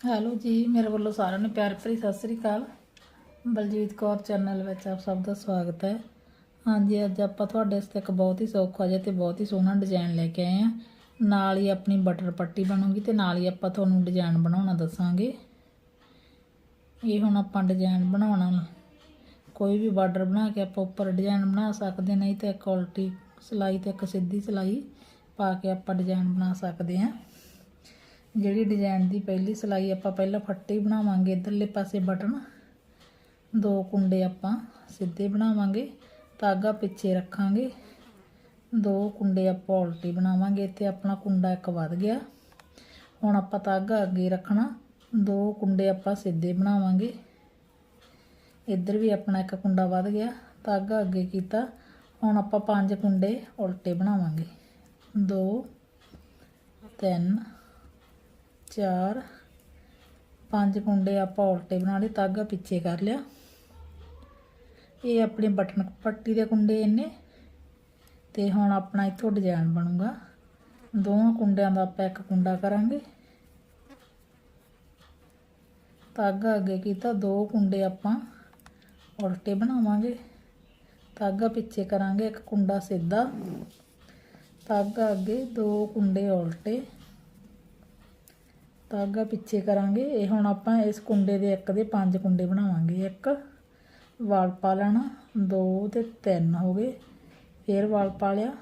Hello ਜੀ, ਮੇਰੇ ਵੱਲੋਂ ਸਾਰਿਆਂ ਨੂੰ ਪਿਆਰ ਭਰੀ ਸਤਿ ਸ੍ਰੀ ਅਕਾਲ। ਬਲਜੀਤ ਕੌਰ ਚੈਨਲ ਵਿੱਚ ਆਪ ਸਭ ਦਾ ਸਵਾਗਤ ਹੈ। ਹਾਂਜੀ, ਅੱਜ ਆਪਾਂ ਤੁਹਾਡੇ ਵਾਸਤੇ ਇੱਕ ਬਹੁਤ ਹੀ ਸੌਖਾ ਜਿਹਾ ਤੇ ਬਹੁਤ ਹੀ ਸੋਹਣਾ ਡਿਜ਼ਾਈਨ ਲੈ ਕੇ ਆਏ ਹਾਂ। ਨਾਲ ਹੀ ਆਪਣੀ ਬਟਰ ਪੱਟੀ ਬਣੂਗੀ ਤੇ ਨਾਲ ਹੀ ਆਪਾਂ ਤੁਹਾਨੂੰ ਡਿਜ਼ਾਈਨ ਬਣਾਉਣਾ ਦੱਸਾਂਗੇ। ਇਹ ਹੁਣ ਆਪਾਂ ਡਿਜ਼ਾਈਨ ਬਣਾਉਣਾ ਕੋਈ ਵੀ ਬਾਰਡਰ ਬਣਾ ਕੇ ਆਪਾਂ ਉੱਪਰ ਡਿਜ਼ਾਈਨ ਬਣਾ ਸਕਦੇ ਨਹੀਂ ਤੇ ਇੱਕ ਉਲਟੀ ਸਿਲਾਈ ਤੇ ਇੱਕ ਸਿੱਧੀ ਸਿਲਾਈ ਪਾ ਕੇ ਆਪਾਂ ਡਿਜ਼ਾਈਨ ਬਣਾ ਸਕਦੇ ਹਾਂ। ਜਿਹੜੀ ਡਿਜ਼ਾਈਨ ਦੀ ਪਹਿਲੀ ਸਿਲਾਈ ਆਪਾਂ ਪਹਿਲਾਂ ਫੱਟੀ ਬਣਾਵਾਂਗੇ, ਇਧਰਲੇ ਪਾਸੇ ਬਟਨ। ਦੋ ਕੁੰਡੇ ਆਪਾਂ ਸਿੱਧੇ ਬਣਾਵਾਂਗੇ, ਧਾਗਾ ਪਿੱਛੇ ਰੱਖਾਂਗੇ। ਦੋ ਕੁੰਡੇ ਆਪਾਂ ਉਲਟੀ ਬਣਾਵਾਂਗੇ, ਇੱਥੇ ਆਪਣਾ ਕੁੰਡਾ ਇੱਕ ਵੱਧ ਗਿਆ। ਹੁਣ ਆਪਾਂ ਧਾਗਾ ਅੱਗੇ ਰੱਖਣਾ, ਦੋ ਕੁੰਡੇ ਆਪਾਂ ਸਿੱਧੇ ਬਣਾਵਾਂਗੇ। ਇੱਧਰ ਵੀ ਆਪਣਾ ਇੱਕ ਕੁੰਡਾ ਵੱਧ ਗਿਆ, ਧਾਗਾ ਅੱਗੇ ਕੀਤਾ। ਹੁਣ ਆਪਾਂ ਪੰਜ ਕੁੰਡੇ ਉਲਟੇ ਬਣਾਵਾਂਗੇ। ਦੋ, ਤਿੰਨ ਚਾਰ, ਪੰਜ ਕੁੰਡੇ ਆਪਾਂ ਉਲਟੇ ਬਣਾ ਲਏ ਤਾਗਾ ਪਿੱਛੇ ਕਰ ਲਿਆ। ਇਹ ਆਪਣੇ ਬਟਨ ਪੱਟੀ ਦੇ ਕੁੰਡੇ ਇਹਨੇ ਤੇ ਹੁਣ ਆਪਣਾ ਇੱਥੋਂ ਡਿਜ਼ਾਈਨ ਬਣੂਗਾ। ਦੋਵਾਂ ਕੁੰਡਿਆਂ ਦਾ ਆਪਾਂ ਇੱਕ ਕੁੰਡਾ ਕਰਾਂਗੇ। ਤਾਗਾ ਅੱਗੇ ਕੀਤਾ, ਦੋ ਕੁੰਡੇ ਆਪਾਂ ਉਲਟੇ ਬਣਾਵਾਂਗੇ। ਧਾਗਾ ਪਿੱਛੇ ਕਰਾਂਗੇ, ਇੱਕ ਕੁੰਡਾ ਸਿੱਧਾ। ਧਾਗਾ ਅੱਗੇ ਦੋ ਕੁੰਡੇ ਉਲਟੇ। ਧਾਗਾ ਪਿੱਛੇ ਕਰਾਂਗੇ। ਇਹ ਹੁਣ ਆਪਾਂ ਇਸ ਕੁੰਡੇ ਦੇ ਇੱਕ ਦੇ ਪੰਜ ਕੁੰਡੇ ਬਣਾਵਾਂਗੇ। ਇੱਕ ਵਾਲ ਪਾ ਲੈਣਾ, ਦੋ ਤੇ ਤਿੰਨ ਹੋ ਗਏ। ਫਿਰ ਵਾਲ ਪਾ ਲਿਆ,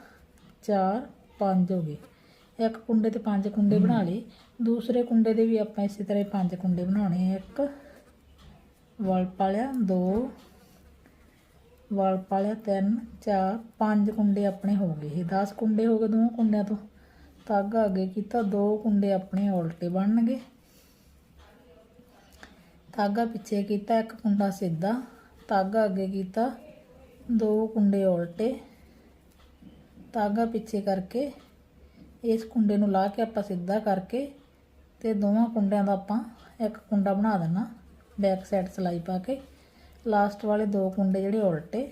ਚਾਰ, ਪੰਜ ਹੋ ਗਏ। ਇੱਕ ਕੁੰਡੇ ਤੇ ਪੰਜ ਕੁੰਡੇ ਬਣਾ ਲਏ। ਦੂਸਰੇ ਕੁੰਡੇ ਦੇ ਵੀ ਆਪਾਂ ਇਸੇ ਤਰ੍ਹਾਂ ਹੀ ਪੰਜ ਕੁੰਡੇ ਬਣਾਉਣੇ ਆ। ਇੱਕ ਵਾਲ ਪਾ ਲਿਆ, ਦੋ ਵਾਲ ਪਾ ਲਿਆ, ਤਿੰਨ, ਚਾਰ, ਪੰਜ ਕੁੰਡੇ ਆਪਣੇ ਹੋ ਗਏ। ਇਹ 10 ਕੁੰਡੇ ਹੋ ਗਏ ਦੋਵਾਂ ਕੁੰਡਿਆਂ ਤੋਂ। ਧਾਗਾ ਅੱਗੇ ਕੀਤਾ, ਦੋ ਕੁੰਡੇ ਆਪਣੇ ਉਲਟੇ ਬਣਨਗੇ। ਧਾਗਾ ਪਿੱਛੇ ਕੀਤਾ, ਇੱਕ ਕੁੰਡਾ ਸਿੱਧਾ। ਧਾਗਾ ਅੱਗੇ ਕੀਤਾ, ਦੋ ਕੁੰਡੇ ਉਲਟੇ। ਧਾਗਾ ਪਿੱਛੇ ਕਰਕੇ, ਇਸ ਕੁੰਡੇ ਨੂੰ ਲਾ ਕੇ ਆਪਾਂ ਸਿੱਧਾ ਕਰਕੇ, ਤੇ ਦੋਵਾਂ ਕੁੰਡਿਆਂ ਦਾ ਆਪਾਂ ਇੱਕ ਕੁੰਡਾ ਬਣਾ ਦੇਣਾ, ਬੈਕ ਸਾਈਡ ਸਲਾਈ ਪਾ ਕੇ। ਲਾਸਟ ਵਾਲੇ ਦੋ ਕੁੰਡੇ ਜਿਹੜੇ ਉਲਟੇ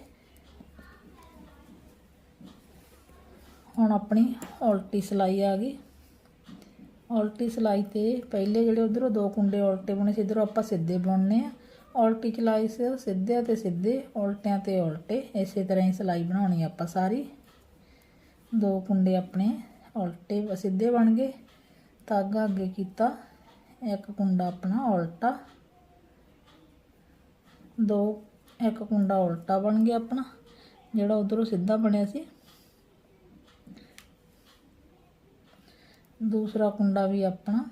ਹੁਣ ਆਪਣੀ ਉਲਟੀ ਸਿਲਾਈ ਆ ਗਈ। ਉਲਟੀ ਸਿਲਾਈ ਤੇ ਪਹਿਲੇ ਜਿਹੜੇ ਉਧਰੋਂ ਦੋ ਕੁੰਡੇ ਉਲਟੇ ਬਣੇ ਸੀ, ਇਧਰੋਂ ਆਪਾਂ ਸਿੱਧੇ ਬਣਨੇ ਆ। ਉਲਟੀ ਸਿਲਾਈ ਸੇ ਸਿੱਧੇ ਤੇ ਸਿੱਧੇ, ਉਲਟਿਆਂ ਤੇ ਉਲਟੇ। ਇਸੇ ਤਰ੍ਹਾਂ ਹੀ ਸਿਲਾਈ ਬਣਾਉਣੀ ਆਪਾਂ ਸਾਰੀ। ਦੋ ਕੁੰਡੇ ਆਪਣੇ ਉਲਟੇ ਸਿੱਧੇ ਬਣ ਗਏ। ਧਾਗਾ ਅੱਗੇ ਕੀਤਾ, ਇੱਕ ਕੁੰਡਾ ਆਪਣਾ ਉਲਟਾ। ਦੋ, ਇੱਕ ਕੁੰਡਾ ਉਲਟਾ ਬਣ ਗਿਆ ਆਪਣਾ, ਜਿਹੜਾ ਉਧਰੋਂ ਸਿੱਧਾ ਬਣਿਆ ਸੀ। ਦੂਸਰਾ ਕੁੰਡਾ ਵੀ ਆਪਣਾ।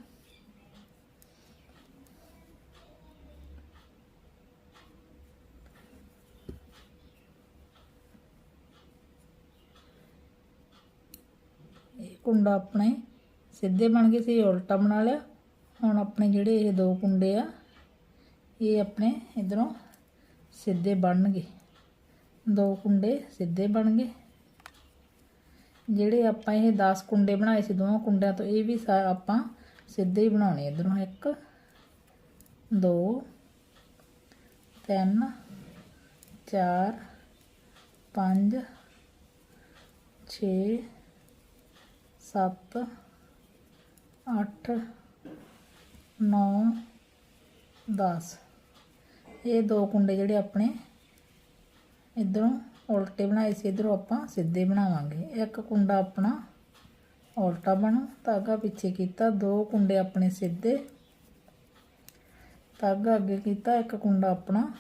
ਇਹ ਕੁੰਡਾ ਆਪਣੇ ਸਿੱਧੇ ਬਣ ਗਏ ਸੀ ਉਲਟਾ ਬਣਾ ਲਿਆ। ਹੁਣ ਆਪਣੇ ਜਿਹੜੇ ਇਹ ਦੋ ਕੁੰਡੇ ਆ, ਇਹ ਆਪਣੇ ਇਧਰੋਂ ਸਿੱਧੇ ਬਣਨਗੇ। ਦੋ ਕੁੰਡੇ ਸਿੱਧੇ ਬਣ ਗਏ। ਜਿਹੜੇ ਆਪਾਂ ਇਹ 10 ਕੁੰਡੇ ਬਣਾਏ ਸੀ ਦੋਵਾਂ ਕੁੰਡਿਆਂ ਤੋਂ, ਇਹ ਵੀ ਸਾ- ਆਪਾਂ ਸਿੱਧੇ ਹੀ ਬਣਾਉਣੇ ਇਧਰੋਂ ਇੱਕ, ਦੋ, ਤਿੰਨ, ਚਾਰ, ਪੰਜ, ਛੇ, ਸੱਤ, ਅੱਠ, ਨੌ 10 ਇਹ ਦੋ ਕੁੰਡੇ ਜਿਹੜੇ ਆਪਣੇ ਇਧਰੋਂ ਉਲਟੇ ਬਣਾਏ ਸੀ, ਇਧਰੋਂ ਆਪਾਂ ਸਿੱਧੇ ਬਣਾਵਾਂਗੇ। ਇੱਕ ਕੁੰਡਾ ਆਪਣਾ ਉਲਟਾ ਬਣੂ, ਧਾਗਾ ਪਿੱਛੇ ਕੀਤਾ, ਦੋ ਕੁੰਡੇ ਆਪਣੇ ਸਿੱਧੇ। ਧਾਗਾ ਅੱਗੇ ਕੀਤਾ, ਇੱਕ ਕੁੰਡਾ ਆਪਣਾ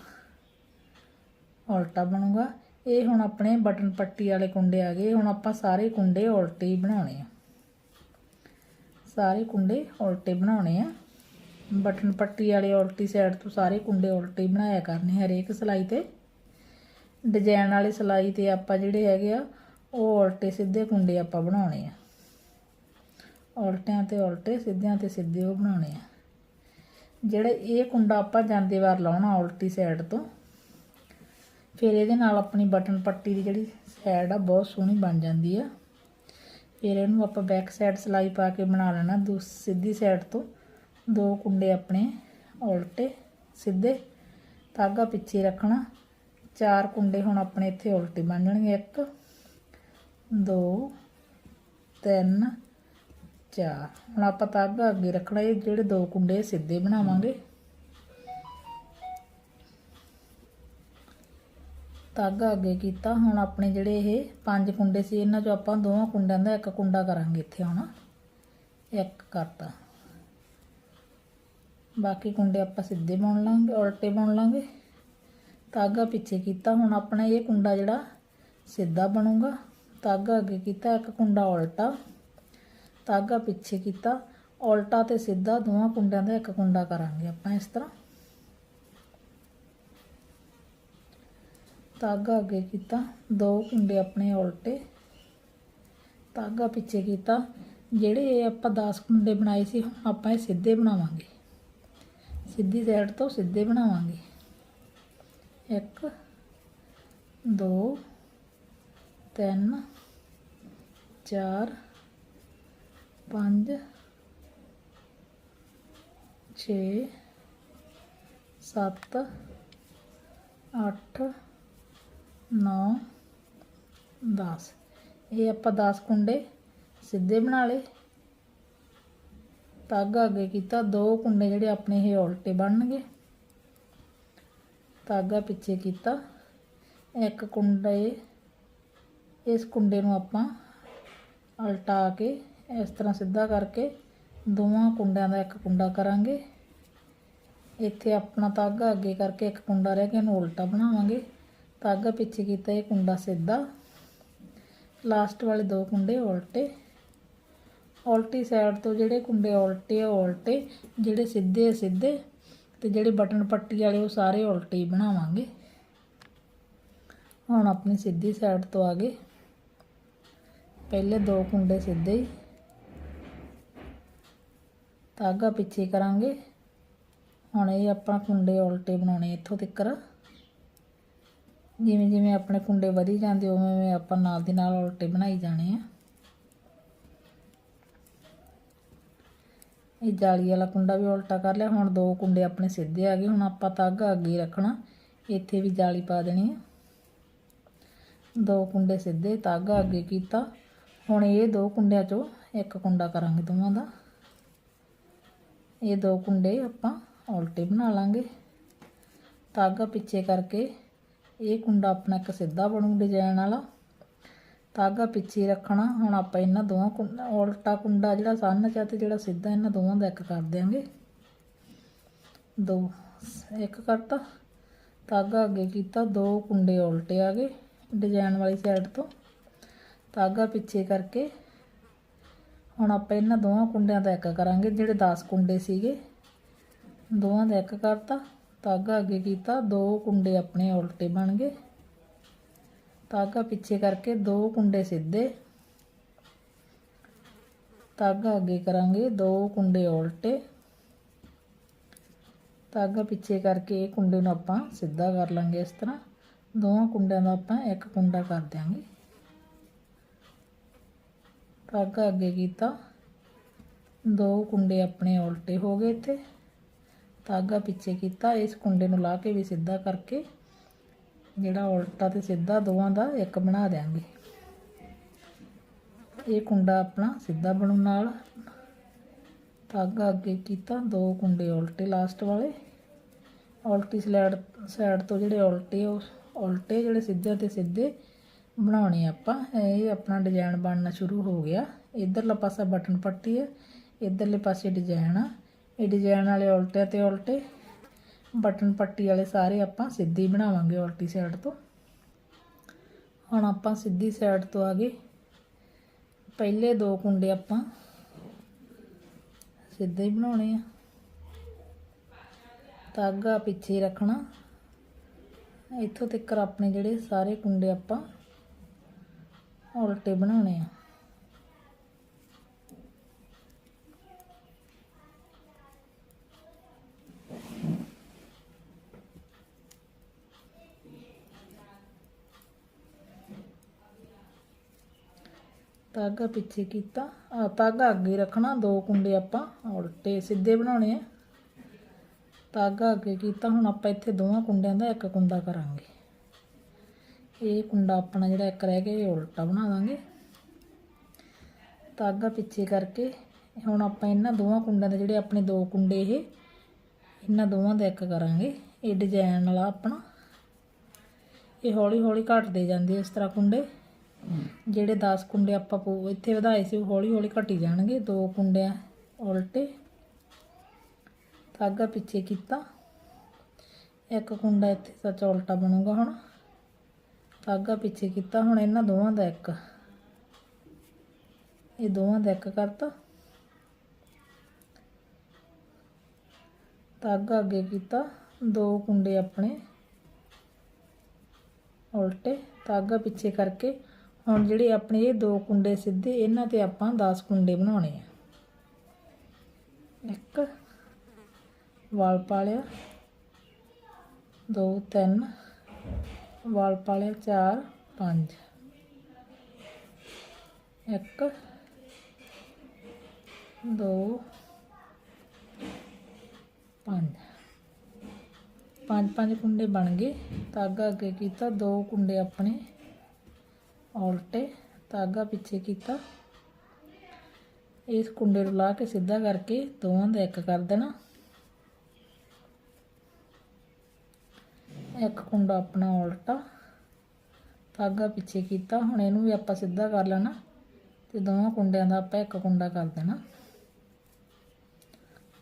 ਉਲਟਾ ਬਣੂਗਾ। ਇਹ ਹੁਣ ਆਪਣੇ ਬਟਨ ਪੱਟੀ ਵਾਲੇ ਕੁੰਡੇ ਆ ਗਏ, ਹੁਣ ਆਪਾਂ ਸਾਰੇ ਕੁੰਡੇ ਉਲਟੇ ਹੀ ਬਣਾਉਣੇ ਆ। ਸਾਰੇ ਕੁੰਡੇ ਉਲਟੇ ਬਣਾਉਣੇ ਆ। ਬਟਨ ਪੱਟੀ ਵਾਲੇ ਉਲਟੀ ਸਾਈਡ ਤੋਂ ਸਾਰੇ ਕੁੰਡੇ ਉਲਟੇ ਹੀ ਬਣਾਇਆ ਕਰਨੇ ਹਰੇਕ ਸਿਲਾਈ ਤੇ। ਡਿਜ਼ਾਈਨ ਵਾਲੀ ਸਿਲਾਈ ਤੇ ਆਪਾਂ ਜਿਹੜੇ ਹੈਗੇ ਆ, ਉਹ ਉਲਟੇ ਸਿੱਧੇ ਕੁੰਡੇ ਆਪਾਂ ਬਣਾਉਣੇ ਆ। ਉਲਟਿਆਂ ਤੇ ਉਲਟੇ, ਸਿੱਧਿਆਂ ਤੇ ਸਿੱਧੇ ਉਹ ਬਣਾਉਣੇ ਆ। ਜਿਹੜੇ ਇਹ ਕੁੰਡਾ ਆਪਾਂ ਜਾਂਦੇ ਵਾਰ ਲਾਉਣਾ ਉਲਟੀ ਸਾਈਡ ਤੋਂ, ਫਿਰ ਇਹਦੇ ਨਾਲ ਆਪਣੀ ਬਟਨ ਪੱਟੀ ਦੀ ਜਿਹੜੀ ਸਾਈਡ ਆ, ਬਹੁਤ ਸੋਹਣੀ ਬਣ ਜਾਂਦੀ ਆ। ਫਿਰ ਇਹਨੂੰ ਆਪਾਂ ਬੈਕ ਸਾਈਡ ਸਿਲਾਈ ਪਾ ਕੇ ਬਣਾ ਲੈਣਾ ਦੂਸ ਸਿੱਧੀ ਸਾਈਡ ਤੋਂ। ਦੋ ਕੁੰਡੇ ਆਪਣੇ ਉਲਟੇ, ਸਿੱਧੇ, ਧਾਗਾ ਪਿੱਛੇ ਰੱਖਣਾ। ਚਾਰ ਕੁੰਡੇ ਹੁਣ ਆਪਣੇ ਇੱਥੇ ਉਲਟੇ ਬਣ ਜਾਣਗੇ, ਇੱਕ, ਦੋ, ਤਿੰਨ, ਚਾਰ। ਹੁਣ ਆਪਾਂ ਤਾਗਾ ਅੱਗੇ ਰੱਖਣਾ, ਇਹ ਜਿਹੜੇ ਦੋ ਕੁੰਡੇ ਸਿੱਧੇ ਬਣਾਵਾਂਗੇ। ਤਾਗਾ ਅੱਗੇ ਕੀਤਾ, ਹੁਣ ਆਪਣੇ ਜਿਹੜੇ ਇਹ ਪੰਜ ਕੁੰਡੇ ਸੀ, ਇਹਨਾਂ ਚੋਂ ਆਪਾਂ ਦੋਵਾਂ ਕੁੰਡਿਆਂ ਦਾ ਇੱਕ ਕੁੰਡਾ ਕਰਾਂਗੇ ਇੱਥੇ ਹੁਣ। ਇੱਕ ਕਰਤਾ। ਬਾਕੀ ਕੁੰਡੇ ਆਪਾਂ ਸਿੱਧੇ ਬੁਣ ਲਾਂਗੇ, ਉਲਟੇ ਬੁਣ ਲਾਂਗੇ। ਤਾਗਾ ਪਿੱਛੇ ਕੀਤਾ, ਹੁਣ ਆਪਣਾ ਇਹ ਕੁੰਡਾ ਜਿਹੜਾ ਸਿੱਧਾ ਬਣੂਗਾ। ਤਾਗਾ ਅੱਗੇ ਕੀਤਾ, ਇੱਕ ਕੁੰਡਾ ਉਲਟਾ। ਤਾਗਾ ਪਿੱਛੇ ਕੀਤਾ, ਉਲਟਾ ਤੇ ਸਿੱਧਾ ਦੋਵਾਂ ਕੁੰਡਿਆਂ ਦਾ ਇੱਕ ਕੁੰਡਾ ਕਰਾਂਗੇ ਆਪਾਂ ਇਸ ਤਰ੍ਹਾਂ। ਤਾਗਾ ਅੱਗੇ ਕੀਤਾ, ਦੋ ਕੁੰਡੇ ਆਪਣੇ ਉਲਟੇ। ਤਾਗਾ ਪਿੱਛੇ ਕੀਤਾ, ਜਿਹੜੇ ਇਹ ਆਪਾਂ 10 ਕੁੰਡੇ ਬਣਾਏ ਸੀ, ਹੁਣ ਆਪਾਂ ਇਹ ਸਿੱਧੇ ਬਣਾਵਾਂਗੇ। ਸਿੱਧੀ ਸਾਈਡ ਤੋਂ ਸਿੱਧੇ ਬਣਾਵਾਂਗੇ। 1 2 3 4 5 6 7 8 9 10 ਇਹ ਆਪਾਂ 10 ਕੁੰਡੇ ਸਿੱਧੇ ਬਣਾ ਲਏ। ਤਾਗਾ ਅੱਗੇ ਕੀਤਾ। ਦੋ ਕੁੰਡੇ ਜਿਹੜੇ ਆਪਣੇ ਇਹ ਉਲਟੇ ਬਣਨਗੇ। ਧਾਗਾ ਪਿੱਛੇ ਕੀਤਾ। ਇੱਕ ਕੁੰਡਾ ਇਹ ਇਸ ਕੁੰਡੇ ਨੂੰ ਆਪਾਂ ਉਲਟਾ ਕੇ ਇਸ ਤਰ੍ਹਾਂ ਸਿੱਧਾ ਕਰਕੇ ਦੋਵਾਂ ਕੁੰਡਿਆਂ ਦਾ ਇੱਕ ਕੁੰਡਾ ਕਰਾਂਗੇ। ਇੱਥੇ ਆਪਣਾ ਧਾਗਾ ਅੱਗੇ ਕਰਕੇ ਇੱਕ ਕੁੰਡਾ ਰਹਿ ਗਿਆ, ਇਹਨੂੰ ਉਲਟਾ ਬਣਾਵਾਂਗੇ। ਧਾਗਾ ਪਿੱਛੇ ਕੀਤਾ, ਇਹ ਕੁੰਡਾ ਸਿੱਧਾ। ਲਾਸਟ ਵਾਲੇ ਦੋ ਕੁੰਡੇ ਉਲਟੇ। ਉਲਟੀ ਸਾਈਡ ਤੋਂ ਜਿਹੜੇ ਕੁੰਡੇ ਉਲਟੇ ਆ ਉਲਟੇ। ਜਿਹੜੇ ਸਿੱਧੇ ਆ, ਸਿੱਧੇ। ਤੇ ਜਿਹੜੇ ਬਟਨ ਪੱਟੀ ਵਾਲੇ ਉਹ ਸਾਰੇ ਉਲਟੇ ਹੀ ਬਣਾਵਾਂਗੇ। ਹੁਣ ਆਪਣੀ ਸਿੱਧੀ ਸਾਈਡ ਤੋਂ ਆ ਗਏ। ਪਹਿਲੇ ਦੋ ਕੁੰਡੇ ਸਿੱਧੇ ਹੀ। ਤਾਗਾ ਪਿੱਛੇ ਕਰਾਂਗੇ। ਹੁਣ ਇਹ ਆਪਾਂ ਕੁੰਡੇ ਉਲਟੇ ਬਣਾਉਣੇ ਇੱਥੋਂ ਤੱਕ। ਜਿਵੇਂ ਜਿਵੇਂ ਆਪਣੇ ਕੁੰਡੇ ਵਧੀ ਜਾਂਦੇ ਉਵੇਂ ਉਵੇਂ ਆਪਾਂ ਨਾਲ ਦੀ ਨਾਲ ਉਲਟੇ ਬਣਾਈ ਜਾਣੇ ਆ। ਇਹ ਜਾਲੀ ਵਾਲਾ ਕੁੰਡਾ ਵੀ ਉਲਟਾ ਕਰ ਲਿਆ। ਹੁਣ ਦੋ ਕੁੰਡੇ ਆਪਣੇ ਸਿੱਧੇ ਆ ਗਏ। ਹੁਣ ਆਪਾਂ ਤਾਗਾ ਅੱਗੇ ਰੱਖਣਾ। ਇੱਥੇ ਵੀ ਜਾਲੀ ਪਾ ਦੇਣੀ ਆ। ਦੋ ਕੁੰਡੇ ਸਿੱਧੇ ਤਾਗਾ ਅੱਗੇ ਕੀਤਾ। ਹੁਣ ਇਹ ਦੋ ਕੁੰਡਿਆਂ ਚੋਂ ਇੱਕ ਕੁੰਡਾ ਕਰਾਂਗੇ ਦੋਵਾਂ ਦਾ। ਇਹ ਦੋ ਕੁੰਡੇ ਆਪਾਂ ਉਲਟੇ ਬਣਾ ਲਾਂਗੇ। ਤਾਗਾ ਪਿੱਛੇ ਕਰਕੇ ਇਹ ਕੁੰਡਾ ਆਪਣਾ ਇੱਕ ਸਿੱਧਾ ਬਣੂ ਡਿਜ਼ਾਈਨ ਵਾਲਾ। ਤਾਗਾ ਪਿੱਛੇ ਰੱਖਣਾ, ਹੁਣ ਆਪਾਂ ਇਹਨਾਂ ਦੋਵਾਂ ਕੁੰਡਾ, ਉਲਟਾ ਕੁੰਡਾ ਜਿਹੜਾ ਸੰਨ ਚ ਤੇ ਜਿਹੜਾ ਸਿੱਧਾ ਇਹਨਾਂ ਦੋਵਾਂ ਦਾ ਇੱਕ ਕਰ ਦਿਆਂਗੇ। ਦੋ, ਇੱਕ ਕਰਤਾ, ਤਾਗਾ ਅੱਗੇ ਕੀਤਾ, ਦੋ ਕੁੰਡੇ ਉਲਟੇ ਆ ਗਏ ਡਿਜ਼ਾਈਨ ਵਾਲੀ ਸਾਈਡ ਤੋਂ। ਤਾਗਾ ਪਿੱਛੇ ਕਰਕੇ, ਹੁਣ ਆਪਾਂ ਇਹਨਾਂ ਦੋਵਾਂ ਕੁੰਡਿਆਂ ਦਾ ਇੱਕ ਕਰਾਂਗੇ, ਜਿਹੜੇ 10 ਕੁੰਡੇ ਸੀਗੇ। ਦੋਵਾਂ ਦਾ ਇੱਕ ਕਰਤਾ, ਤਾਗਾ ਅੱਗੇ ਕੀਤਾ, ਦੋ ਕੁੰਡੇ ਆਪਣੇ ਉਲਟੇ ਬਣ ਗਏ। ਤਾਗਾ ਪਿੱਛੇ ਕਰਕੇ ਦੋ ਕੁੰਡੇ ਸਿੱਧੇ। ਤਾਗਾ ਅੱਗੇ ਕਰਾਂਗੇ, ਦੋ ਕੁੰਡੇ ਉਲਟੇ। ਤਾਗਾ ਪਿੱਛੇ ਕਰਕੇ ਇਹ ਕੁੰਡੇ ਨੂੰ ਆਪਾਂ ਸਿੱਧਾ ਕਰ ਲਾਂਗੇ ਇਸ ਤਰ੍ਹਾਂ। ਦੋਵਾਂ ਕੁੰਡਿਆਂ ਦਾ ਆਪਾਂ ਇੱਕ ਕੁੰਡਾ ਕਰ ਦਿਆਂਗੇ। ਤਾਗਾ ਅੱਗੇ ਕੀਤਾ। ਦੋ ਕੁੰਡੇ ਆਪਣੇ ਉਲਟੇ ਹੋ ਗਏ ਇੱਥੇ। ਤਾਗਾ ਪਿੱਛੇ ਕੀਤਾ, ਇਸ ਕੁੰਡੇ ਨੂੰ ਲਾ ਕੇ ਵੀ ਸਿੱਧਾ ਕਰਕੇ ਜਿਹੜਾ ਉਲਟਾ ਤੇ ਸਿੱਧਾ ਦੋਵਾਂ ਦਾ ਇੱਕ ਬਣਾ ਦਿਆਂਗੇ। ਇਹ ਕੁੰਡਾ ਆਪਣਾ ਸਿੱਧਾ ਬਣਨ ਨਾਲ ਤਾਗਾ ਅੱਗੇ ਕੀਤਾ। ਦੋ ਕੁੰਡੇ ਉਲਟੇ ਲਾਸਟ ਵਾਲੇ। ਉਲਟੀ ਸਲਾਈਡ ਸਾਈਡ ਤੋਂ ਜਿਹੜੇ ਉਲਟੇ ਉਹ, ਉਲਟੇ ਜਿਹੜੇ ਸਿੱਧੇ ਤੇ ਸਿੱਧੇ ਬਣਾਉਣੇ ਆਪਾਂ। ਇਹ ਆਪਣਾ ਡਿਜ਼ਾਈਨ ਬਣਨਾ ਸ਼ੁਰੂ ਹੋ ਗਿਆ। ਇਧਰਲਾ ਪਾਸਾ ਬਟਨ ਪੱਟੀ ਹੈ। ਇਧਰਲੇ ਪਾਸੇ ਡਿਜ਼ਾਈਨ ਆ। ਇਹ ਡਿਜ਼ਾਈਨ ਵਾਲੇ ਉਲਟੇ ਤੇ ਉਲਟੇ। ਬਟਨ ਪੱਟੀ ਵਾਲੇ ਸਾਰੇ ਆਪਾਂ ਸਿੱਧੇ ਹੀ ਬਣਾਵਾਂਗੇ ਉਲਟੀ ਸਾਈਡ ਤੋਂ। ਹੁਣ ਆਪਾਂ ਸਿੱਧੀ ਸਾਈਡ ਤੋਂ ਆ ਗਏ। ਪਹਿਲੇ ਦੋ ਕੁੰਡੇ ਆਪਾਂ ਸਿੱਧੇ ਹੀ ਬਣਾਉਣੇ ਆ। ਤਾਗਾ ਪਿੱਛੇ ਰੱਖਣਾ। ਇੱਥੋਂ ਤੱਕ ਆਪਣੇ ਜਿਹੜੇ ਸਾਰੇ ਕੁੰਡੇ ਆਪਾਂ ਉਲਟੇ ਬਣਾਉਣੇ ਆ। ਧਾਗਾ ਪਿੱਛੇ ਕੀਤਾ। ਆ ਤਾਗਾ ਅੱਗੇ ਰੱਖਣਾ, ਦੋ ਕੁੰਡੇ ਆਪਾਂ ਉਲਟੇ ਸਿੱਧੇ ਬਣਾਉਣੇ ਆ। ਧਾਗਾ ਅੱਗੇ ਕੀਤਾ, ਹੁਣ ਆਪਾਂ ਇੱਥੇ ਦੋਵਾਂ ਕੁੰਡਿਆਂ ਦਾ ਇੱਕ ਕੁੰਡਾ ਕਰਾਂਗੇ। ਇਹ ਕੁੰਡਾ ਆਪਣਾ ਜਿਹੜਾ ਇੱਕ ਰਹਿ ਗਿਆ, ਇਹ ਉਲਟਾ ਬਣਾ ਦਾਂਗੇ। ਤਾਗਾ ਪਿੱਛੇ ਕਰਕੇ, ਹੁਣ ਆਪਾਂ ਇਹਨਾਂ ਦੋਵਾਂ ਕੁੰਡਿਆਂ ਦੇ ਜਿਹੜੇ ਆਪਣੇ ਦੋ ਕੁੰਡੇ ਇਹ, ਇਹਨਾਂ ਦੋਵਾਂ ਦਾ ਇੱਕ ਕਰਾਂਗੇ। ਇਹ ਡਿਜ਼ਾਈਨ ਵਾਲਾ ਆਪਣਾ। ਇਹ ਹੌਲੀ ਹੌਲੀ ਘਟਦੇ ਜਾਂਦੇ ਇਸ ਤਰ੍ਹਾਂ ਕੁੰਡੇ। ਜਿਹੜੇ 10 ਕੁੰਡੇ ਆਪਾਂ ਪੋ ਇੱਥੇ ਵਧਾਏ ਸੀ, ਉਹ ਹੌਲੀ ਹੌਲੀ ਘਟੀ ਜਾਣਗੇ, ਦੋ ਕੁੰਡਿਆਂ ਉਲਟੇ। ਧਾਗਾ ਪਿੱਛੇ ਕੀਤਾ। ਇੱਕ ਕੁੰਡਾ ਇੱਥੇ ਸੱਚ ਉਲਟਾ ਬਣੂਗਾ ਹੁਣ। ਧਾਗਾ ਪਿੱਛੇ ਕੀਤਾ, ਹੁਣ ਇਹਨਾਂ ਦੋਵਾਂ ਦਾ ਇੱਕ। ਇਹ ਦੋਵਾਂ ਦਾ ਇੱਕ ਕਰਤਾ। ਧਾਗਾ ਅੱਗੇ ਕੀਤਾ, ਦੋ ਕੁੰਡੇ ਆਪਣੇ ਉਲਟੇ। ਧਾਗਾ ਪਿੱਛੇ ਕਰਕੇ ਹੁਣ ਜਿਹੜੇ ਆਪਣੇ ਇਹ ਦੋ ਕੁੰਡੇ ਸਿੱਧੇ, ਇਹਨਾਂ ਤੇ ਆਪਾਂ 10 ਕੁੰਡੇ ਬਣਾਉਣੇ ਆ। ਇੱਕ ਵਾਲ ਪਾ ਲਿਆ, ਦੋ, ਤਿੰਨ, ਵਾਲ ਪਾ ਲਿਆ, ਚਾਰ, ਪੰਜ। ਇੱਕ, ਦੋ, ਪੰਜ। ਪੰਜ ਪੰਜ ਕੁੰਡੇ ਬਣ ਗਏ। ਤਾਂ ਧਾਗਾ ਅੱਗੇ ਕੀਤਾ, ਦੋ ਕੁੰਡੇ ਆਪਣੇ ਉਲਟੇ ਧਾਗਾ ਪਿੱਛੇ ਕੀਤਾ। ਇਸ ਕੁੰਡੇ ਨੂੰ ਲਾ ਕੇ ਸਿੱਧਾ ਕਰਕੇ ਦੋਵਾਂ ਦਾ ਇੱਕ ਕਰ ਦੇਣਾ। ਇੱਕ ਕੁੰਡਾ ਆਪਣਾ ਉਲਟਾ ਧਾਗਾ ਪਿੱਛੇ ਕੀਤਾ। ਹੁਣ ਇਹਨੂੰ ਵੀ ਆਪਾਂ ਸਿੱਧਾ ਕਰ ਲੈਣਾ ਤੇ ਦੋਵਾਂ ਕੁੰਡਿਆਂ ਦਾ ਆਪਾਂ ਇੱਕ ਕੁੰਡਾ ਕਰ ਦੇਣਾ।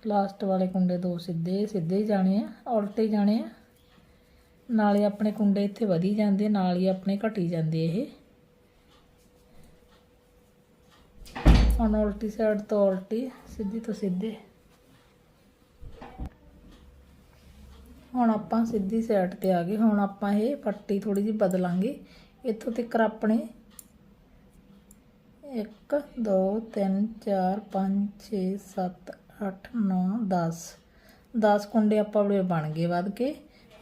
ਲਾਸਟ ਵਾਲੇ ਕੁੰਡੇ ਦੋ ਸਿੱਧੇ ਸਿੱਧੇ ਹੀ ਜਾਣੇ ਆ, ਉਲਟੇ ਹੀ ਜਾਣੇ ਆ। ਨਾਲੇ ਆਪਣੇ ਕੁੰਡੇ ਇੱਥੇ ਵਧੀ ਜਾਂਦੇ ਨਾਲ ਹੀ ਆਪਣੇ ਘਟੀ ਜਾਂਦੇ ਇਹ। ਹੁਣ ਉਲਟੀ ਸਾਈਡ ਤੋਂ ਉਲਟੀ, ਸਿੱਧੀ ਤੋਂ ਸਿੱਧੇ। ਹੁਣ ਆਪਾਂ ਸਿੱਧੀ ਸਾਈਡ ਤੇ ਆ ਗਏ। ਹੁਣ ਆਪਾਂ ਇਹ ਪੱਟੀ ਥੋੜੀ ਜਿਹੀ ਬਦਲਾਂਗੇ। ਇੱਥੋਂ ਤੱਕ ਆਪਣੇ 1 2 3 4 5 6 7 8 9 10 10 ਕੁੰਡੇ ਆਪਾਂ ਬੜੇ ਬਣ ਗਏ ਵੱਧ ਕੇ।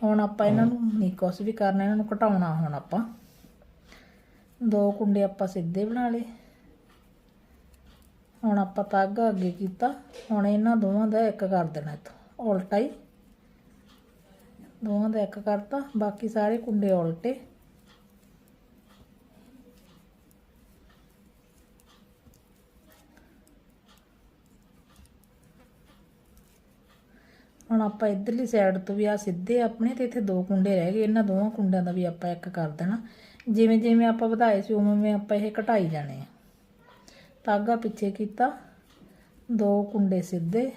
ਹੁਣ ਆਪਾਂ ਇਹਨਾਂ ਨੂੰ ਨਹੀਂ ਕੁਛ ਵੀ ਕਰਨਾ, ਇਹਨਾਂ ਨੂੰ ਘਟਾਉਣਾ ਹੁਣ ਆਪਾਂ। ਦੋ ਕੁੰਡੇ ਆਪਾਂ ਸਿੱਧੇ ਬਣਾ ਲਏ। ਹੁਣ ਆਪਾਂ ਧਾਗਾ ਅੱਗੇ ਕੀਤਾ, ਹੁਣ ਇਹਨਾਂ ਦੋਵਾਂ ਦਾ ਇੱਕ ਕਰ ਦੇਣਾ ਇੱਥੋਂ, ਉਲਟਾ ਹੀ। ਦੋਵਾਂ ਦਾ ਇੱਕ ਕਰਤਾ, ਬਾਕੀ ਸਾਰੇ ਕੁੰਡੇ ਉਲਟੇ। ਹੁਣ ਆਪਾਂ ਇਧਰਲੀ ਸਾਈਡ ਤੋਂ ਵੀ ਆ ਸਿੱਧੇ ਆਪਣੇ ਤੇ ਇੱਥੇ ਦੋ ਕੁੰਡੇ ਰਹਿ ਗਏ, ਇਹਨਾਂ ਦੋਵਾਂ ਕੁੰਡਿਆਂ ਦਾ ਵੀ ਆਪਾਂ ਇੱਕ ਕਰ ਦੇਣਾ। ਜਿਵੇਂ ਜਿਵੇਂ ਆਪਾਂ ਵਧਾਏ ਸੀ ਉਵੇਂ ਉਵੇਂ ਆਪਾਂ ਇਹ ਘਟਾਈ ਜਾਣੇ ਆ। ਧਾਗਾ ਪਿੱਛੇ ਕੀਤਾ। ਦੋ ਕੁੰਡੇ ਸਿੱਧੇ।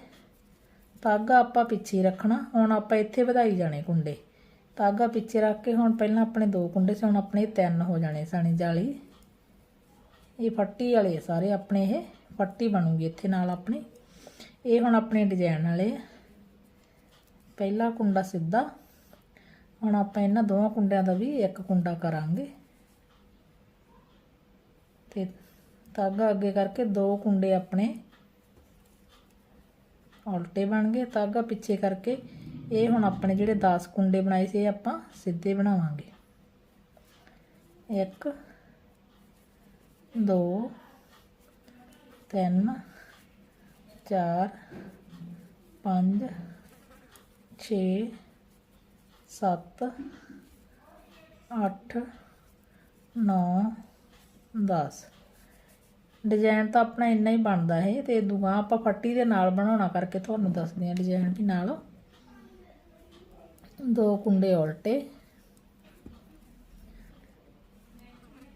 ਧਾਗਾ ਆਪਾਂ ਪਿੱਛੇ ਰੱਖਣਾ। ਹੁਣ ਆਪਾਂ ਇੱਥੇ ਵਧਾਈ ਜਾਣੇ ਕੁੰਡੇ। ਧਾਗਾ ਪਿੱਛੇ ਰੱਖ ਕੇ ਹੁਣ ਪਹਿਲਾਂ ਆਪਣੇ ਦੋ ਕੁੰਡੇ ਸੀ, ਹੁਣ ਆਪਣੇ ਤਿੰਨ ਹੋ ਜਾਣੇ ਸਣੇ ਜਾਲੀ। ਇਹ ਫੱਟੀ ਵਾਲੇ ਆ ਸਾਰੇ ਆਪਣੇ ਇਹ। ਫੱਟੀ ਬਣੂਗੀ ਇੱਥੇ ਨਾਲ ਆਪਣੀ। ਇਹ ਹੁਣ ਆਪਣੇ ਡਿਜ਼ਾਈਨ ਵਾਲੇ ਆ। ਪਹਿਲਾ ਕੁੰਡਾ ਸਿੱਧਾ। ਹੁਣ ਆਪਾਂ ਇਹਨਾਂ ਦੋਵਾਂ ਕੁੰਡਿਆਂ ਦਾ ਵੀ ਇੱਕ ਕੁੰਡਾ ਕਰਾਂਗੇ। ਤੇ ਧਾਗਾ ਅੱਗੇ ਕਰਕੇ ਦੋ ਕੁੰਡੇ ਆਪਣੇ ਉਲਟੇ ਬਣ ਗਏ ਧਾਗਾ ਪਿੱਛੇ ਕਰਕੇ। ਇਹ ਹੁਣ ਆਪਣੇ ਜਿਹੜੇ 10 ਕੁੰਡੇ ਬਣਾਏ ਸੀ, ਇਹ ਆਪਾਂ ਸਿੱਧੇ ਬਣਾਵਾਂਗੇ। 1 2 3 4 5 6 7 8 9 10 ਡਿਜ਼ਾਈਨ ਤਾਂ ਆਪਣਾ ਇੰਨਾ ਹੀ ਬਣਦਾ ਹੈ ਤੇ ਦੁਆ ਆਪਾਂ ਫੱਟੀ ਦੇ ਨਾਲ ਬਣਾਉਣਾ ਕਰਕੇ ਤੁਹਾਨੂੰ ਦੱਸਦੇ ਹਾਂ ਡਿਜ਼ਾਈਨ ਵੀ ਨਾਲ। ਦੋ ਕੁੰਡੇ ਉਲਟੇ।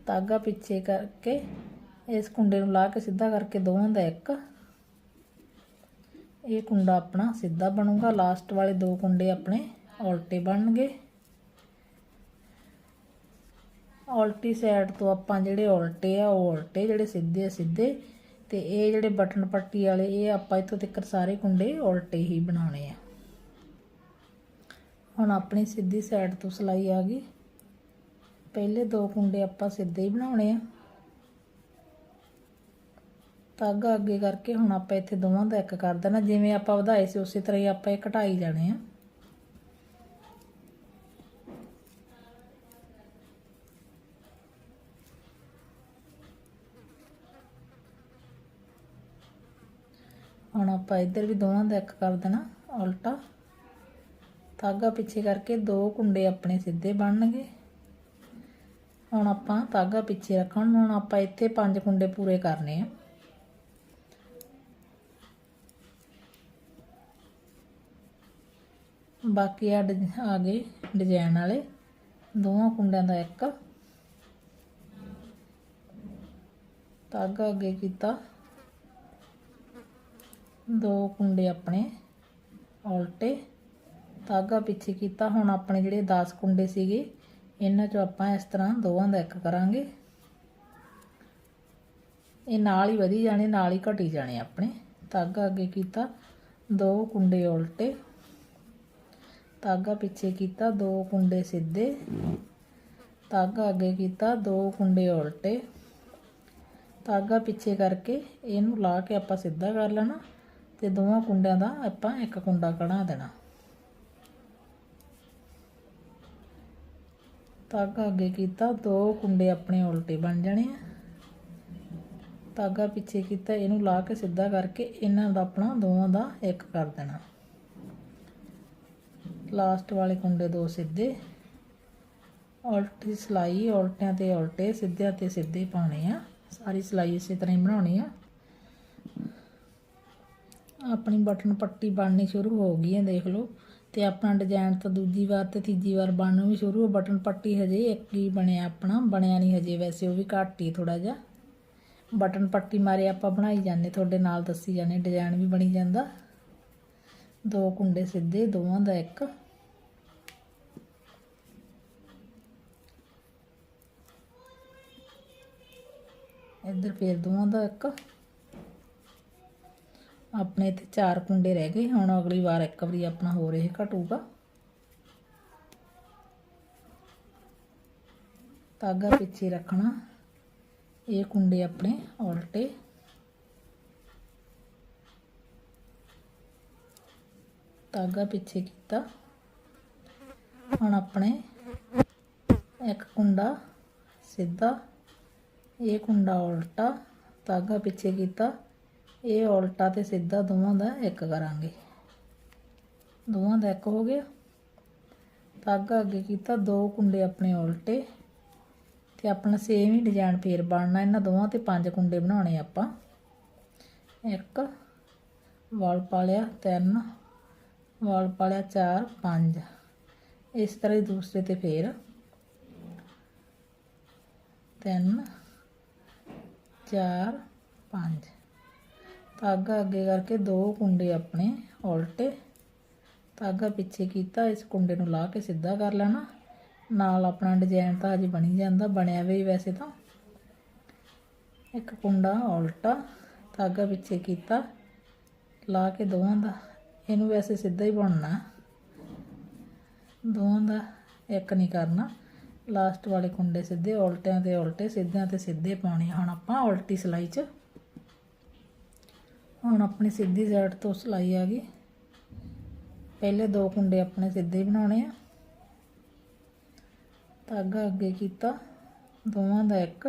ਧਾਗਾ ਪਿੱਛੇ ਕਰਕੇ ਇਸ ਕੁੰਡੇ ਨੂੰ ਲਾ ਕੇ ਸਿੱਧਾ ਕਰਕੇ ਦੋਵਾਂ ਦਾ ਇੱਕ। ਇਹ ਕੁੰਡਾ ਆਪਣਾ ਸਿੱਧਾ ਬਣੂਗਾ ਲਾਸਟ ਵਾਲੇ ਦੋ ਕੁੰਡੇ ਆਪਣੇ ਉਲਟੇ ਬਣਨਗੇ। ਉਲਟੀ ਸਾਈਡ ਤੋਂ ਆਪਾਂ ਜਿਹੜੇ ਉਲਟੇ ਆ, ਉਹ ਉਲਟੇ, ਜਿਹੜੇ ਸਿੱਧੇ ਆ, ਸਿੱਧੇ। ਤੇ ਇਹ ਜਿਹੜੇ ਬਟਨ ਪੱਟੀ ਵਾਲੇ, ਇਹ ਆਪਾਂ ਇੱਥੋਂ ਤੱਕ ਸਾਰੇ ਕੁੰਡੇ ਉਲਟੇ ਹੀ ਬਣਾਉਣੇ ਆ। ਹੁਣ ਆਪਣੀ ਸਿੱਧੀ ਸਾਈਡ ਤੋਂ ਸਲਾਈ ਆ ਗਈ। ਪਹਿਲੇ ਦੋ ਕੁੰਡੇ ਆਪਾਂ ਸਿੱਧੇ ਹੀ ਬਣਾਉਣੇ ਆ। ਧਾਗਾ ਅੱਗੇ ਕਰਕੇ ਹੁਣ ਆਪਾਂ ਇੱਥੇ ਦੋਵਾਂ ਦਾ ਇੱਕ ਕਰ ਦੇਣਾ। ਜਿਵੇਂ ਆਪਾਂ ਵਧਾਏ ਸੀ, ਉਸੇ ਤਰ੍ਹਾਂ ਹੀ ਆਪਾਂ ਇਹ ਘਟਾਈ ਜਾਣੇ ਆ। ਆਪਾਂ ਇੱਧਰ ਵੀ ਦੋਵਾਂ ਦਾ ਇੱਕ ਕਰ ਦੇਣਾ, ਉਲਟਾ। ਤਾਗਾ ਪਿੱਛੇ ਕਰਕੇ ਦੋ ਕੁੰਡੇ ਆਪਣੇ ਸਿੱਧੇ ਬਣਨਗੇ। ਹੁਣ ਆਪਾਂ ਤਾਗਾ ਪਿੱਛੇ ਰੱਖਣ, ਹੁਣ ਆਪਾਂ ਇੱਥੇ ਪੰਜ ਕੁੰਡੇ ਪੂਰੇ ਕਰਨੇ ਆ। ਬਾਕੀ ਆ ਆ ਗਏ ਡਿਜ਼ਾਈਨ ਵਾਲੇ, ਦੋਵਾਂ ਕੁੰਡਿਆਂ ਦਾ ਇੱਕ। ਤਾਗਾ ਅੱਗੇ ਕੀਤਾ। ਦੋ ਕੁੰਡੇ ਆਪਣੇ, ਉਲਟੇ, ਧਾਗਾ ਪਿੱਛੇ ਕੀਤਾ। ਹੁਣ ਆਪਣੇ ਜਿਹੜੇ 10 ਕੁੰਡੇ ਸੀਗੇ, ਇਹਨਾਂ ਚੋਂ ਆਪਾਂ ਇਸ ਤਰ੍ਹਾਂ ਦੋਵਾਂ ਦਾ ਇੱਕ ਕਰਾਂਗੇ। ਇਹ ਨਾਲ ਹੀ ਵਧੀ ਜਾਣੇ, ਨਾਲ ਹੀ ਘਟੀ ਜਾਣੇ ਆਪਣੇ। ਧਾਗਾ ਅੱਗੇ ਕੀਤਾ, ਦੋ ਕੁੰਡੇ ਉਲਟੇ। ਧਾਗਾ ਪਿੱਛੇ ਕੀਤਾ, ਦੋ ਕੁੰਡੇ ਸਿੱਧੇ। ਧਾਗਾ ਅੱਗੇ ਕੀਤਾ, ਦੋ ਕੁੰਡੇ ਉਲਟੇ। ਧਾਗਾ ਪਿੱਛੇ ਕਰਕੇ ਇਹਨੂੰ ਲਾ ਕੇ ਆਪਾਂ ਸਿੱਧਾ ਕਰ ਲੈਣਾ। ਤੇ ਦੋਵਾਂ ਕੁੰਡਿਆਂ ਦਾ ਆਪਾਂ ਇੱਕ ਕੁੰਡਾ ਕਢਾ ਦੇਣਾ। ਧਾਗਾ ਅੱਗੇ ਕੀਤਾ, ਦੋ ਕੁੰਡੇ ਆਪਣੇ ਉਲਟੇ ਬਣ ਜਾਣੇ ਆ। ਧਾਗਾ ਪਿੱਛੇ ਕੀਤਾ, ਇਹਨੂੰ ਲਾ ਕੇ ਸਿੱਧਾ ਕਰਕੇ ਇਹਨਾਂ ਦਾ ਆਪਣਾ ਦੋਵਾਂ ਦਾ ਇੱਕ ਕਰ ਦੇਣਾ। ਲਾਸਟ ਵਾਲੇ ਕੁੰਡੇ ਦੋ ਸਿੱਧੇ। ਉਲਟੀ ਸਲਾਈ, ਉਲਟਿਆਂ ਤੇ ਉਲਟੇ, ਸਿੱਧਿਆਂ ਤੇ ਸਿੱਧੇ ਪਾਉਣੇ ਆ। ਸਾਰੀ ਸਲਾਈ ਇਸੇ ਤਰ੍ਹਾਂ ਹੀ ਬਣਾਉਣੀ ਆ। ਆਪਣੀ ਬਟਨ ਪੱਟੀ ਬਣਨੀ ਸ਼ੁਰੂ ਹੋ ਗਈ ਹੈ, ਦੇਖ ਲਓ। ਤੇ ਆਪਣਾ ਡਿਜ਼ਾਈਨ ਤਾਂ ਦੂਜੀ ਵਾਰ ਤੇ ਤੀਜੀ ਵਾਰ ਬਣਨ ਵੀ ਸ਼ੁਰੂ ਹੋ ਬਟਨ ਪੱਟੀ ਹਜੇ ਇੱਕ ਹੀ ਬਣਿਆ ਆਪਣਾ, ਬਣਿਆ ਨਹੀਂ ਹਜੇ, ਵੈਸੇ ਉਹ ਵੀ ਘੱਟ ਹੀ ਥੋੜਾ ਜਿਹਾ। ਬਟਨ ਪੱਟੀ ਮਾਰੇ ਆਪਾਂ ਬਣਾਈ ਜਾਂਦੇ, ਤੁਹਾਡੇ ਨਾਲ ਦੱਸੀ ਜਾਂਦੇ ਡਿਜ਼ਾਈਨ ਵੀ ਬਣੀ ਜਾਂਦਾ। ਦੋ ਕੁੰਡੇ ਸਿੱਧੇ, ਦੋਵਾਂ ਦਾ ਇੱਕ। ਇੱਧਰ ਫੇਰ ਦੋਵਾਂ ਦਾ ਇੱਕ। ਆਪਣੇ ਇੱਥੇ ਚਾਰ ਕੁੰਡੇ ਰਹਿ ਗਏ, ਹੁਣ ਅਗਲੀ ਵਾਰ ਇੱਕ ਵਾਰੀ ਆਪਣਾ ਹੋਰ ਇਹ ਘਟੂਗਾ। ਧਾਗਾ ਪਿੱਛੇ ਰੱਖਣਾ, ਇਹ ਕੁੰਡੇ ਆਪਣੇ ਉਲਟੇ। ਧਾਗਾ ਪਿੱਛੇ ਕੀਤਾ, ਹੁਣ ਆਪਣੇ ਇੱਕ ਕੁੰਡਾ ਸਿੱਧਾ, ਇਹ ਕੁੰਡਾ ਉਲਟਾ, ਧਾਗਾ ਪਿੱਛੇ ਕੀਤਾ। ਇਹ ਉਲਟਾ ਤੇ ਸਿੱਧਾ ਦੋਵਾਂ ਦਾ ਇੱਕ ਕਰਾਂਗੇ। ਦੋਵਾਂ ਦਾ ਇੱਕ ਹੋ ਗਿਆ। ਧਾਗਾ ਅੱਗੇ ਕੀਤਾ, ਦੋ ਕੁੰਡੇ ਆਪਣੇ ਉਲਟੇ ਤੇ ਆਪਣਾ ਸੇਮ ਹੀ ਡਿਜ਼ਾਈਨ ਫੇਰ ਬਣਨਾ। ਇਹਨਾਂ ਦੋਵਾਂ ਤੇ ਪੰਜ ਕੁੰਡੇ ਬਣਾਉਣੇ ਆਪਾਂ। ਇੱਕ, ਵਾਲ ਪਾ ਤਿੰਨ, ਵਾਲ ਪਾਲਿਆ ਚਾਰ, ਪੰਜ। ਇਸ ਤਰ੍ਹਾਂ ਹੀ ਦੂਸਰੇ ਤੇ ਫੇਰ ਤਿੰਨ, ਚਾਰ, ਪੰਜ। ਧਾਗਾ ਅੱਗੇ ਕਰਕੇ ਦੋ ਕੁੰਡੇ ਆਪਣੇ ਉਲਟੇ। ਧਾਗਾ ਪਿੱਛੇ ਕੀਤਾ, ਇਸ ਕੁੰਡੇ ਨੂੰ ਲਾ ਕੇ ਸਿੱਧਾ ਕਰ ਲੈਣਾ। ਨਾਲ ਆਪਣਾ ਡਿਜ਼ਾਈਨ ਤਾਂ ਅਜੇ ਬਣੀ ਜਾਂਦਾ, ਬਣਿਆ ਵੀ ਵੈਸੇ ਤਾਂ। ਇੱਕ ਕੁੰਡਾ ਉਲਟਾ, ਧਾਗਾ ਪਿੱਛੇ ਕੀਤਾ, ਲਾ ਕੇ ਦੋਵਾਂ ਦਾ। ਇਹਨੂੰ ਵੈਸੇ ਸਿੱਧਾ ਹੀ ਬਣਨਾ। ਦੋਵਾਂ ਦਾ ਇੱਕ ਨਹੀਂ ਕਰਨਾ। ਲਾਸਟ ਵਾਲੇ ਕੁੰਡੇ ਸਿੱਧੇ ਉਲਟਿਆਂ ਤੇ ਉਲਟੇ, ਸਿੱਧਿਆਂ ਤੇ ਸਿੱਧੇ ਪਾਉਣੇ। ਹੁਣ ਆਪਾਂ ਉਲਟੀ ਸਲਾਈ 'ਚ ਹੁਣ ਆਪਣੀ ਸਿੱਧੀ ਸਾਈਡ ਤੋਂ ਸਲਾਈ ਆ ਗਈ। ਪਹਿਲੇ ਦੋ ਕੁੰਡੇ ਆਪਣੇ ਸਿੱਧੇ ਬਣਾਉਣੇ ਆ। ਧਾਗਾ ਅੱਗੇ ਕੀਤਾ, ਦੋਵਾਂ ਦਾ ਇੱਕ।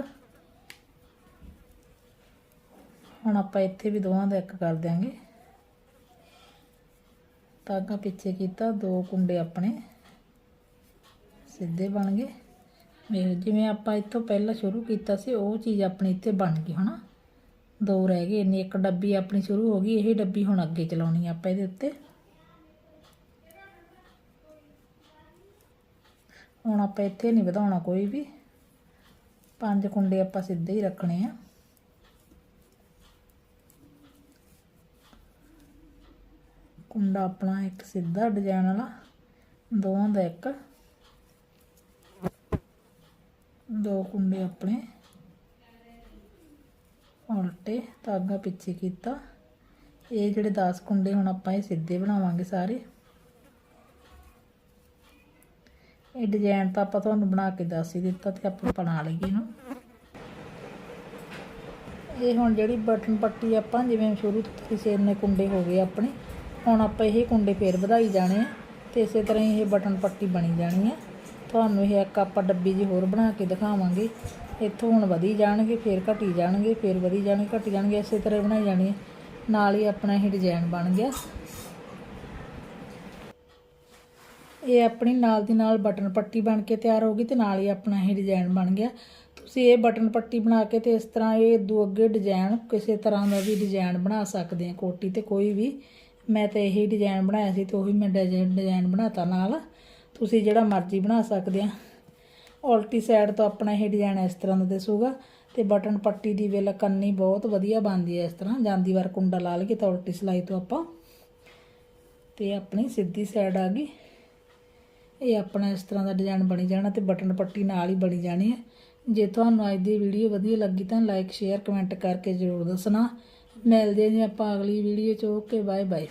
ਹੁਣ ਆਪਾਂ ਇੱਥੇ ਵੀ ਦੋਵਾਂ ਦਾ ਇੱਕ ਕਰ ਦਿਆਂਗੇ। ਧਾਗਾ ਪਿੱਛੇ ਕੀਤਾ, ਦੋ ਕੁੰਡੇ ਆਪਣੇ ਸਿੱਧੇ ਬਣ ਗਏ। ਵੇਖ ਜਿਵੇਂ ਆਪਾਂ ਇੱਥੋਂ ਪਹਿਲਾਂ ਸ਼ੁਰੂ ਕੀਤਾ ਸੀ, ਉਹ ਚੀਜ਼ ਆਪਣੀ ਇੱਥੇ ਬਣ ਗਈ, ਹਨਾ? ਦੋ ਰਹਿ ਗਏ, ਇੰਨੀ ਇੱਕ ਡੱਬੀ ਆਪਣੀ ਸ਼ੁਰੂ ਹੋ ਗਈ, ਇਹ ਡੱਬੀ ਹੁਣ ਅੱਗੇ ਚਲਾਉਣੀ ਆਪਾਂ ਇਹਦੇ ਉੱਤੇ। ਹੁਣ ਆਪਾਂ ਇੱਥੇ ਨਹੀਂ ਵਧਾਉਣਾ ਕੋਈ ਵੀ। ਪੰਜ ਕੁੰਡੇ ਆਪਾਂ ਸਿੱਧੇ ਹੀ ਰੱਖਣੇ ਆ। ਕੁੰਡਾ ਆਪਣਾ ਇੱਕ ਸਿੱਧਾ ਡਿਜ਼ਾਈਨ ਵਾਲਾ, ਦੋਵਾਂ ਦਾ ਇੱਕ। ਦੋ ਕੁੰਡੇ ਆਪਣੇ। ਉਲਟੇ ਧਾਗਾ ਪਿੱਛੇ ਕੀਤਾ। ਇਹ ਜਿਹੜੇ 10 ਕੁੰਡੇ ਹੁਣ ਆਪਾਂ ਇਹ ਸਿੱਧੇ ਬਣਾਵਾਂਗੇ ਸਾਰੇ। ਇਹ ਡਿਜ਼ਾਈਨ ਤਾਂ ਆਪਾਂ ਤੁਹਾਨੂੰ ਬਣਾ ਕੇ ਦੱਸ ਹੀ ਦਿੱਤਾ ਤੇ ਆਪਾਂ ਬਣਾ ਲਈਏ ਇਹਨੂੰ। ਇਹ ਹੁਣ ਜਿਹੜੀ ਬਟਨ ਪੱਟੀ ਆਪਾਂ ਜਿਵੇਂ ਸ਼ੁਰੂ ਤੋਂ ਕਿਸੇ ਨੇ ਕੁੰਡੇ ਹੋ ਗਏ ਆਪਣੇ, ਹੁਣ ਆਪਾਂ ਇਹ ਕੁੰਡੇ ਫੇਰ ਵਧਾਈ ਜਾਣੇ ਆ ਤੇ ਇਸੇ ਤਰ੍ਹਾਂ ਹੀ ਇਹ ਬਟਨ ਪੱਟੀ ਬਣੀ ਜਾਣੀ ਹੈ ਤੁਹਾਨੂੰ ਇਹ ਇੱਕ ਆਪਾਂ ਡੱਬੀ ਜੀ ਹੋਰ ਬਣਾ ਕੇ ਦਿਖਾਵਾਂਗੇ। ਇੱਥੋਂ ਹੁਣ ਵਧੀ ਜਾਣਗੇ, ਫਿਰ ਘਟੀ ਜਾਣਗੇ, ਫਿਰ ਵਧੀ ਜਾਣਗੇ, ਘਟੀ ਜਾਣਗੇ, ਇਸੇ ਤਰ੍ਹਾਂ ਬਣਾਈ ਜਾਣੀ ਹੈ। ਨਾਲ ਹੀ ਆਪਣਾ ਇਹ ਡਿਜ਼ਾਈਨ ਬਣ ਗਿਆ। ਇਹ ਆਪਣੀ ਨਾਲ ਦੀ ਨਾਲ ਬਟਨ ਪੱਟੀ ਬਣ ਕੇ ਤਿਆਰ ਹੋ ਗਈ ਤੇ ਨਾਲ ਹੀ ਆਪਣਾ ਇਹ ਡਿਜ਼ਾਈਨ ਬਣ ਗਿਆ। ਤੁਸੀਂ ਇਹ ਬਟਨ ਪੱਟੀ ਬਣਾ ਕੇ ਤੇ ਇਸ ਤਰ੍ਹਾਂ ਇਹ ਦੋ ਅੱਗੇ ਡਿਜ਼ਾਈਨ ਕਿਸੇ ਤਰ੍ਹਾਂ ਦਾ ਵੀ ਡਿਜ਼ਾਈਨ ਬਣਾ ਸਕਦੇ ਆ ਕੋਟੀ ਤੇ ਕੋਈ ਵੀ, ਮੈਂ ਤਾਂ ਇਹੀ ਡਿਜ਼ਾਈਨ ਬਣਾਇਆ ਸੀ ਤੇ ਉਹੀ ਮੈਂ ਡਿਜ਼ਾਈਨ ਡਿਜ਼ਾਈਨ ਬਣਾਤਾ ਨਾਲ। ਤੁਸੀਂ ਜਿਹੜਾ ਮਰਜ਼ੀ ਬਣਾ ਸਕਦੇ ਆ ਉਲਟੀ ਸਾਈਡ ਤੋਂ ਆਪਣਾ ਇਹ ਡਿਜ਼ਾਈਨ ਇਸ ਤਰ੍ਹਾਂ ਦਾ ਦਿਸੂਗਾ ਤੇ ਬਟਨ ਪੱਟੀ ਦੀ ਵੇਲ ਕੰਨੀ ਬਹੁਤ ਵਧੀਆ ਬਣਦੀ ਹੈ ਇਸ ਤਰ੍ਹਾਂ। ਜਾਂਦੀ ਵਾਰ ਕੁੰਡਾ ਲਾ ਲਈਏ ਤਾਂ ਉਲਟੀ ਸਲਾਈ ਤੋਂ ਆਪਾਂ ਤੇ ਆਪਣੀ ਸਿੱਧੀ ਸਾਈਡ ਆ ਗਈ। ਇਹ ਆਪਣਾ ਇਸ ਤਰ੍ਹਾਂ ਦਾ ਡਿਜ਼ਾਈਨ ਬਣੀ ਜਾਣਾ ਤੇ ਬਟਨ ਪੱਟੀ ਨਾਲ ਹੀ ਬਣੀ ਜਾਣੀ ਹੈ। ਜੇ ਤੁਹਾਨੂੰ ਅੱਜ ਦੀ ਵੀਡੀਓ ਵਧੀਆ ਲੱਗੀ ਤਾਂ ਲਾਈਕ ਸ਼ੇਅਰ ਕਮੈਂਟ ਕਰਕੇ ਜ਼ਰੂਰ ਦੱਸਣਾ। ਮਿਲਦੇ ਹਾਂ ਜੀ ਆਪਾਂ ਅਗਲੀ ਵੀਡੀਓ 'ਚ। Okay bye bye